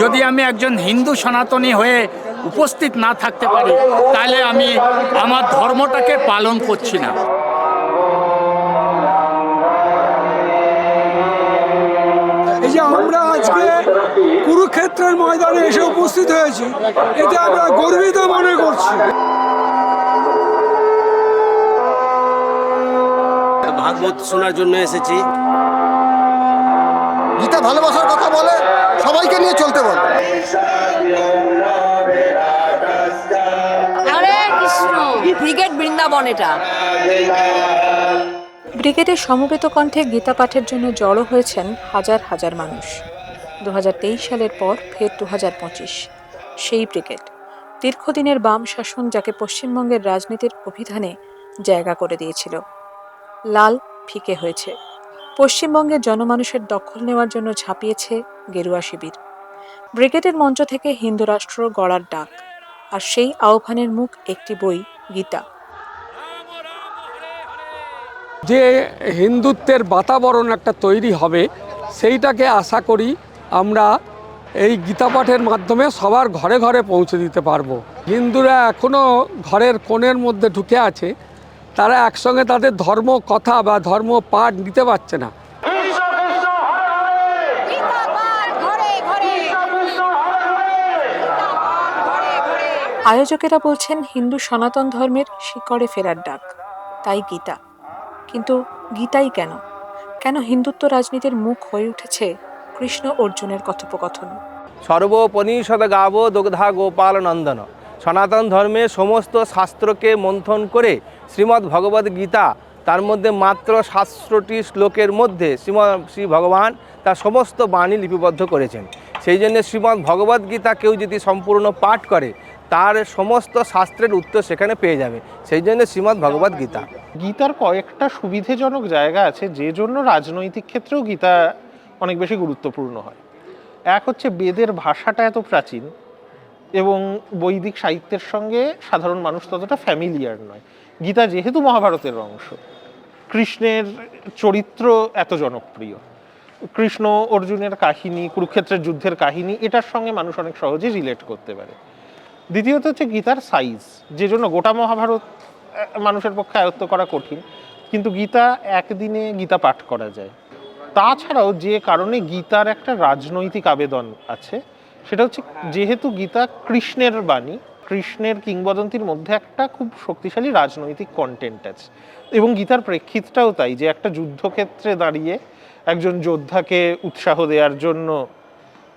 যদি আমি একজন হিন্দু সনাতনী হয়ে উপস্থিত না থাকতে পারি তাহলে আমি আমার ধর্মটাকে পালন করছি না। এই যে আমরা আজকে কুরুক্ষেত্রের ময়দানে এসে উপস্থিত হয়েছি এতে আমরা গর্বিত মনে করছি। ভাগবত শোনার জন্য এসেছি। গীতা ভালোবাসার কথা বলে সবাইকে নিয়ে চলতে বলে। হরে কৃষ্ণ ব্রিগেড বৃন্দাবন এটা। ব্রিগেডের সমবেত কণ্ঠে গীতা পাঠের জন্য জড়ো হয়েছেন হাজার হাজার মানুষ। দু হাজার তেইশ সালের পর ফের দু হাজার পঁচিশ। সেই ব্রিগেড দীর্ঘদিনের বাম শাসন যাকে পশ্চিমবঙ্গের রাজনীতির অভিধানে জায়গা করে দিয়েছিল। লাল ফিকে হয়েছে। পশ্চিমবঙ্গের জনমানুষের দখল নেওয়ার জন্য ঝাঁপিয়েছে গেরুয়া শিবির। ব্রিগেডের মঞ্চ থেকে হিন্দু রাষ্ট্র গড়ার ডাক, আর সেই আহ্বানের মুখ একটি বই, গীতা। যে হিন্দুত্বের বাতাবরণ একটা তৈরি হবে, সেইটাকে আশা করি আমরা এই গীতা পাঠের মাধ্যমে সবার ঘরে ঘরে পৌঁছে দিতে পারব। হিন্দুরা এখনও ঘরের কোণের মধ্যে ঢুকে আছে তারা একসঙ্গে তাদের ধর্ম কথা বা ধর্ম পাঠ নিতে পারছে না। আয়োজকেরা বলছেন হিন্দু সনাতন ধর্মের শিকড়ে ফেরার ডাক। তাই গীতা। কিন্তু গীতাই কেন? কেন হিন্দুত্ব রাজনীতির মুখ হয়ে উঠেছে কৃষ্ণ অর্জুনের কথোপকথন? সর্বোপনিষদ গাব দগ্ধা গোপাল নন্দন। সনাতন ধর্মে সমস্ত শাস্ত্রকে মন্থন করে শ্রীমদ্ ভগবদ গীতা, তার মধ্যে মাত্র সাতশোটি শ্লোকের মধ্যে শ্রীম, শ্রী ভগবান তার সমস্ত বাণী লিপিবদ্ধ করেছেন। সেই জন্য শ্রীমদ্ ভগবদ গীতা কেউ যদি সম্পূর্ণ পাঠ করে, তার সমস্ত শাস্ত্রের উত্তর সেখানে পেয়ে যাবে। সেই জন্য শ্রীমদ্ ভগবদ গীতা। গীতার কয়েকটা সুবিধেজনক জায়গা আছে, যে জন্য রাজনৈতিক ক্ষেত্রেও গীতা অনেক বেশি গুরুত্বপূর্ণ হয়। এক হচ্ছে বেদের ভাষাটা এত প্রাচীন এবং বৈদিক সাহিত্যের সঙ্গে সাধারণ মানুষ ততটা ফ্যামিলিয়ার নয়। গীতা যেহেতু মহাভারতের অংশ, কৃষ্ণের চরিত্র এত জনপ্রিয়। কৃষ্ণ অর্জুনের কাহিনী, কুরুক্ষেত্রের যুদ্ধের কাহিনী, এটার সঙ্গে মানুষ অনেক সহজে রিলেট করতে পারে। দ্বিতীয়ত হচ্ছে গীতার সাইজ যে জন্য গোটা মহাভারত মানুষের পক্ষে আয়ত্ত করা কঠিন। কিন্তু গীতা একদিনে গীতা পাঠ করা যায়। তাছাড়াও যে কারণে গীতার একটা রাজনৈতিক আবেদন আছে, সেটা হচ্ছে যেহেতু গীতা কৃষ্ণের বাণী কৃষ্ণের কিংবদন্তির মধ্যে একটা খুব শক্তিশালী রাজনৈতিক কন্টেন্ট আছে। এবং গীতার প্রেক্ষিতটাও তাই যে একটা যুদ্ধক্ষেত্রে দাঁড়িয়ে একজন যোদ্ধাকে উৎসাহ দেওয়ার জন্য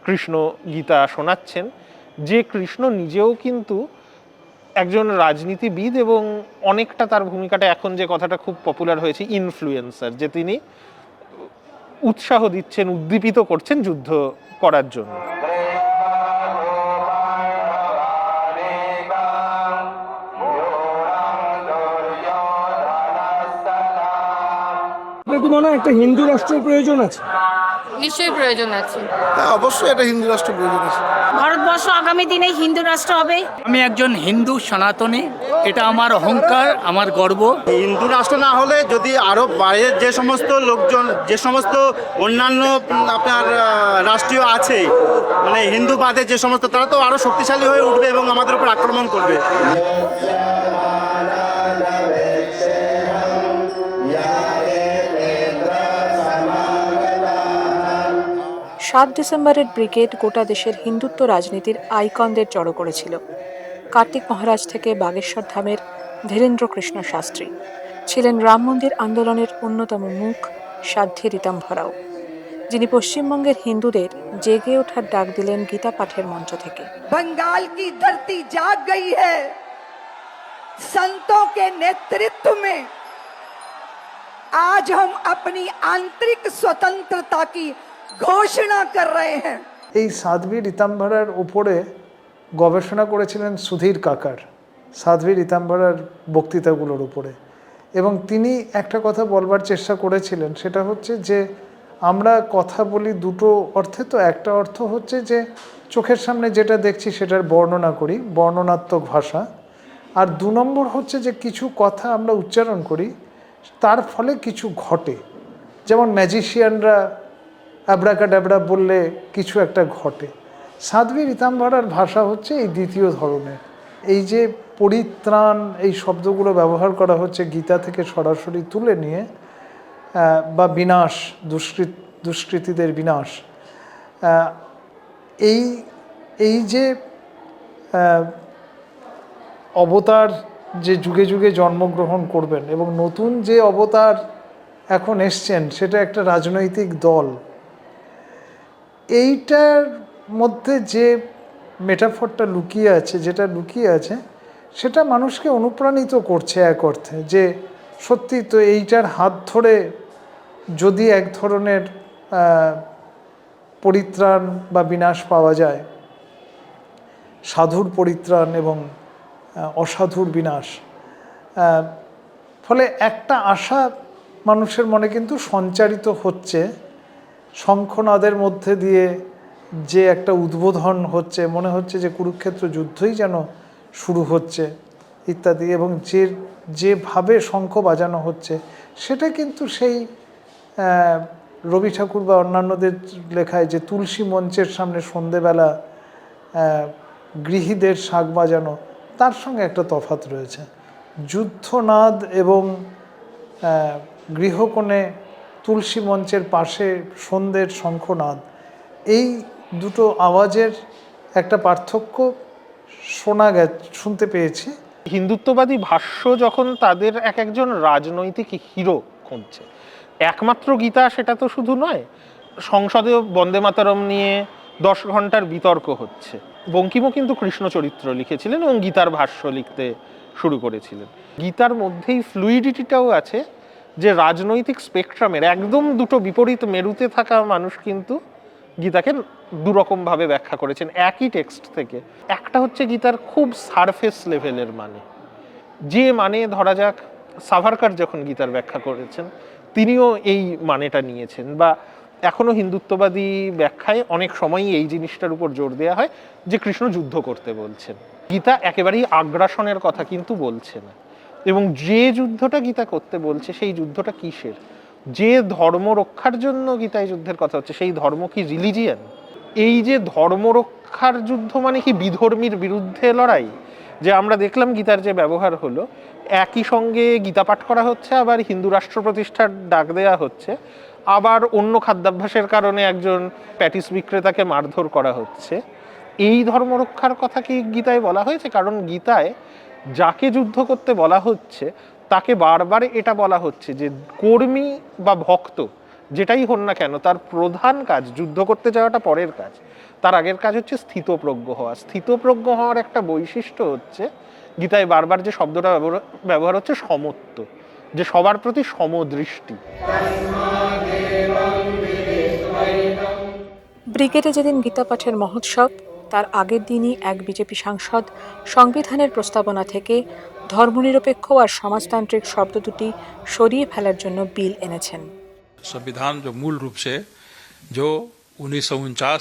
কৃষ্ণ গীতা শোনাচ্ছেন, যে কৃষ্ণ নিজেও কিন্তু একজন রাজনীতিবিদ এবং অনেকটা তার ভূমিকাটা এখন যে কথাটা খুব পপুলার হয়েছে ইনফ্লুয়েন্সার যে তিনি উৎসাহ দিচ্ছেন, উদ্দীপিত করছেন যুদ্ধ করার জন্য। মনে হয় একটা হিন্দু রাষ্ট্রের প্রয়োজন আছে। নিশ্চয়ই প্রয়োজন আছে। হ্যাঁ অবশ্যই এটা হিন্দু রাষ্ট্র প্রয়োজন আছে। ভারতবর্ষ আগামী দিনে হিন্দু রাষ্ট্র হবে? আমি একজন হিন্দু সনাতনী এটা আমার অহংকার আমার গর্ব। হিন্দু রাষ্ট্র না হলে যদি আরও বাইরের যে সমস্ত লোকজন যে সমস্ত অন্যান্য আপনার রাষ্ট্রীয় আছে মানে হিন্দু বাদে যে সমস্ত তারা তো আরও শক্তিশালী হয়ে উঠবে এবং আমাদের উপর আক্রমণ করবে। সাত ডিসেম্বরের ব্রিগেড গোটা দেশের হিন্দুত্ব রাজনীতির আইকনদের জড়ো করেছিল কার্তিক মহারাজ থেকে বাগেশ্বর ধামের ধীরেন্দ্র কৃষ্ণ শাস্ত্রী ছিলেন রাম মন্দির আন্দোলনের অন্যতম মুখ সাধ্যে রীতাম্ভরাও যিনি পশ্চিমবঙ্গের হিন্দুদের জেগে ওঠার ডাক দিলেন গীতা পাঠের মঞ্চ থেকে बंगाल की धरती जाग गई है संतों के नेतृत्व में आज हम अपनी आंतरिक स्वतंत्रता की ঘোষণা কর রে হ্যাঁ। এই সাধবী রীতাম্বরার উপরে গবেষণা করেছিলেন সুধীর কাকার সাধবী রীতাম্বরার বক্তৃতাগুলোর উপরে। এবং তিনি একটা কথা বলবার চেষ্টা করেছিলেন, সেটা হচ্ছে যে আমরা কথা বলি দুটো অর্থে, তো একটা অর্থ হচ্ছে যে চোখের সামনে যেটা দেখছি সেটার বর্ণনা করি, বর্ণনাত্মক ভাষা। আর দু নম্বর হচ্ছে যে কিছু কথা আমরা উচ্চারণ করি, তার ফলে কিছু ঘটে। যেমন ম্যাজিশিয়ানরা অ্যাব্রাকাডাবরা বললে কিছু একটা ঘটে। সাধ্বী রীতাম্বরার ভাষা হচ্ছে এই দ্বিতীয় ধরনের। এই যে পরিত্রাণ এই শব্দগুলো ব্যবহার করা হচ্ছে গীতা থেকে সরাসরি তুলে নিয়ে বা বিনাশ, দুষ্কৃত, দুষ্কৃতীদের বিনাশ এই এই যে অবতার যে যুগে যুগে জন্মগ্রহণ করবেন এবং নতুন যে অবতার এখন এসছেন, সেটা একটা রাজনৈতিক দল। এইটার মধ্যে যে মেটাফরটা লুকিয়ে আছে, যেটা লুকিয়ে আছে, সেটা মানুষকে অনুপ্রাণিত করছে এক অর্থে যে সত্যি তো এইটার হাত ধরে যদি এক ধরনের পরিত্রাণ বা বিনাশ পাওয়া যায়, সাধুর পরিত্রাণ এবং অসাধুর বিনাশ ফলে একটা আশা মানুষের মনে কিন্তু সঞ্চারিত হচ্ছে শঙ্খনাদের মধ্যে দিয়ে যে একটা উদ্বোধন হচ্ছে, মনে হচ্ছে যে কুরুক্ষেত্র যুদ্ধই যেন শুরু হচ্ছে, ইত্যাদি, এবং যে, যেভাবে শঙ্খ বাজানো হচ্ছে, সেটা কিন্তু সেই রবি ঠাকুর বা অন্যান্যদের লেখায় যে তুলসী মঞ্চের সামনে সন্ধেবেলা গৃহীদের শাক বাজানো, তার সঙ্গে একটা তফাত রয়েছে। যুদ্ধনাদ এবং গৃহকোণে তুলসী মঞ্চের পাশে সন্ধ্যের শঙ্খনাদ। এই দুটো আওয়াজের একটা পার্থক্য শোনা গে, শুনতে পেয়েছি। হিন্দুত্ববাদী ভাষ্য যখন তাদের এক একজন রাজনৈতিক হিরো খুঁজছে, একমাত্র গীতা সেটা তো শুধু নয়, সংসদে বন্দে মাতারম নিয়ে দশ ঘণ্টার বিতর্ক হচ্ছে। বঙ্কিমও কিন্তু কৃষ্ণ চরিত্র লিখেছিলেন এবং গীতার ভাষ্য লিখতে শুরু করেছিলেন। গীতার মধ্যেই ফ্লুইডিটিটাও আছে যে রাজনৈতিক স্পেকট্রামের একদম দুটো বিপরীত মেরুতে থাকা মানুষ কিন্তু গীতাকে দুরকমভাবে ব্যাখ্যা করেছেন, একই টেক্সট থেকে। একটা হচ্ছে গীতার খুব সারফেস লেভেলের মানে। যে মানে ধরা যাক, সাভারকার যখন গীতার ব্যাখ্যা করেছেন, তিনিও এই মানেটা নিয়েছেন বা এখনও হিন্দুত্ববাদী ব্যাখ্যায় অনেক সময়ই এই জিনিসটার উপর জোর দেওয়া হয় যে কৃষ্ণ যুদ্ধ করতে বলছেন। গীতা একেবারেই আগ্রাসনের কথা কিন্তু বলছে না। এবং যে যুদ্ধটা গীতা করতে বলছে, সেই যুদ্ধটা কিসের? যে ধর্ম রক্ষার জন্য গীতায় যুদ্ধের কথা হচ্ছে, সেই ধর্ম কি রিলিজিয়ান এই যে ধর্ম রক্ষার যুদ্ধ মানে কি বিধর্মীর বিরুদ্ধে লড়াই? যে আমরা দেখলাম গীতার যে ব্যবহার হলো, একই সঙ্গে গীতা পাঠ করা হচ্ছে, আবার হিন্দু রাষ্ট্র প্রতিষ্ঠার ডাক দেয়া হচ্ছে, আবার অন্য খাদ্যাভ্যাসের কারণে একজন প্যাটিস বিক্রেতাকে মারধর করা হচ্ছে। এই ধর্ম রক্ষার কথা কি গীতায় বলা হয়েছে? কারণ গীতায় যাকে যুদ্ধ করতে বলা হচ্ছে, তাকে বারবার এটা বলা হচ্ছে যে কর্মী বা ভক্ত, যেটাই হন না কেন, তার প্রধান কাজ যুদ্ধ করতে যাওয়াটা পরের কাজ। তার আগের কাজ হচ্ছে স্থিতপ্রজ্ঞ হওয়া। স্থিতপ্রজ্ঞ হওয়ার একটা বৈশিষ্ট্য হচ্ছে, গীতায় বারবার যে শব্দটা ব্যবহার- হচ্ছে সমত্ব, যে সবার প্রতি সমদৃষ্টি। ব্রিগেডে যেদিন গীতা পাঠের মহোৎসব তার আগের দিনই এক বিজেপি সাংসদ সংবিধানের প্রস্তাবনা থেকে ধর্মনিরপেক্ষ আর সমাজতান্ত্রিক শব্দ দুটি সরিয়ে ফেলার জন্য বিল এনেছেন संविधान जो मूल रूप से जो उन्नीस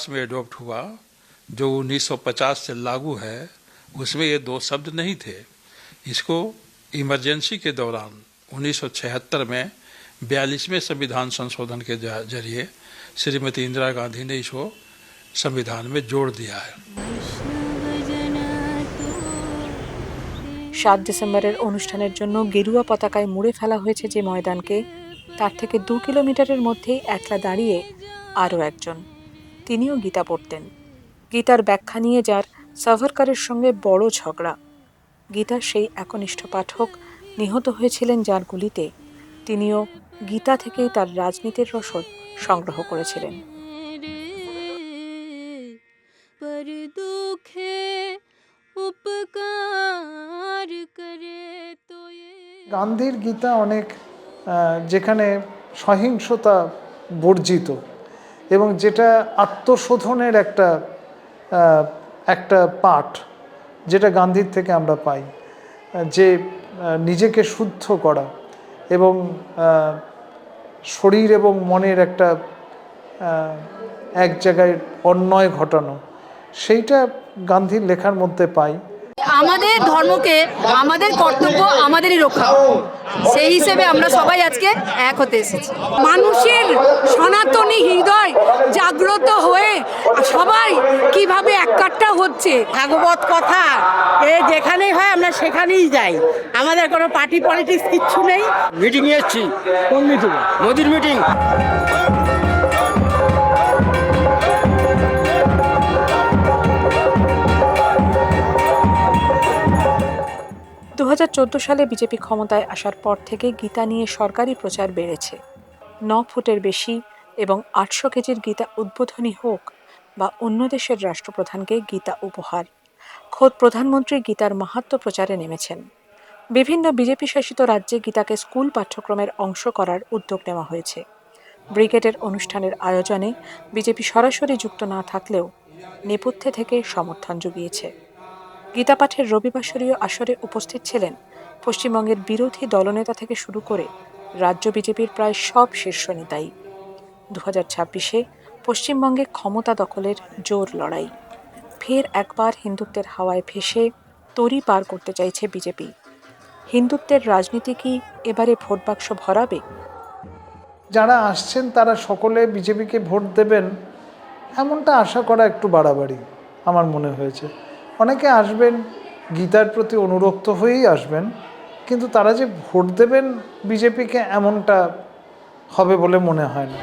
में अडॉप्ट हुआ जो 1950 से लागू है उसमें ये दो शब्द नहीं थे इसको इमरजेंसी के दौरान 1976 में बयालीसवें संविधान संशोधन के जा- जरिए श्रीमती इंदिरा गांधी ने इसको संविधान में जोड़ दिया है সাত ডিসেম্বরের অনুষ্ঠানের জন্য গেরুয়া পতাকায় মুড়ে ফেলা হয়েছে যে ময়দানকে তার থেকে দু কিলোমিটারের মধ্যেই একলা দাঁড়িয়ে আরও একজন তিনিও গীতা পড়তেন গীতার ব্যাখ্যা নিয়ে যার সাভারকারের সঙ্গে বড় ঝগড়া গীতার সেই একনিষ্ঠ পাঠক নিহত হয়েছিলেন যার গুলিতে তিনিও গীতা থেকেই তার রাজনীতির রসদ সংগ্রহ করেছিলেন উপকার করে তো গান্ধীর গীতা অনেক যেখানে সহিংসতা বর্জিত এবং যেটা আত্মশোধনের একটা একটা পাঠ যেটা গান্ধীর থেকে আমরা পাই, যে নিজেকে শুদ্ধ করা এবং শরীর এবং মনের একটা এক জায়গায় অন্যয় ঘটানো। সেইটা গান্ধীর লেখার মধ্যে পাই। আমাদের ধর্মকে আমাদের কর্তব্য আমাদেরই রক্ষা। সেই হিসেবে আমরা সবাই আজকে এক হতে এসেছি। মানুষের সনাতনী হৃদয় জাগ্রত হয়ে সবাই কীভাবে এককাট্টা হচ্ছে? ভাগবত কথা এ যেখানেই হয় আমরা সেখানেই যাই। আমাদের কোনো পার্টি পলিটিক্স কিচ্ছু নেই। মিটিং এসছি। কোন মিটিং মোদির মিটিং সালে বিজেপি ক্ষমতায় আসার পর থেকে গীতা নিয়ে সরকারি প্রচার বেড়েছে। ন ফুটের বেশি এবং আটশো কেজির গীতা উদ্বোধনী হোক বা অন্য দেশের রাষ্ট্রপ্রধানকে গীতা উপহার। খোদ প্রধানমন্ত্রী গীতার মাহাত্ম প্রচারে নেমেছেন। বিভিন্ন বিজেপি শাসিত রাজ্যে গীতাকে স্কুল পাঠ্যক্রমের অংশ করার উদ্যোগ নেওয়া হয়েছে। ব্রিগেডের অনুষ্ঠানের আয়োজনে বিজেপি সরাসরি যুক্ত না থাকলেও নেপথ্যে থেকে সমর্থন জুগিয়েছে। গীতা পাঠের রবিবাসরীয় আসরে উপস্থিত ছিলেন পশ্চিমবঙ্গের বিরোধী দলনেতা থেকে শুরু করে রাজ্য বিজেপির প্রায় সব শীর্ষ নেতাই। দু হাজার ছাব্বিশে পশ্চিমবঙ্গে ক্ষমতা দখলের জোর লড়াই। ফের একবার হিন্দুত্বের হাওয়ায় ভেসে তরি পার করতে চাইছে বিজেপি। হিন্দুত্বের রাজনীতি কি এবারে ভোট বাক্স ভরাবে? যারা আসছেন তারা সকলে বিজেপিকে ভোট দেবেন, এমনটা আশা করা একটু বাড়াবাড়ি, আমার মনে হয়েছে। অনেকে আসবেন, গীতার প্রতি অনুরক্ত হয়েই আসবেন, কিন্তু তারা যে ভোট দেবেন বিজেপিকে এমনটা হবে বলে মনে হয় না।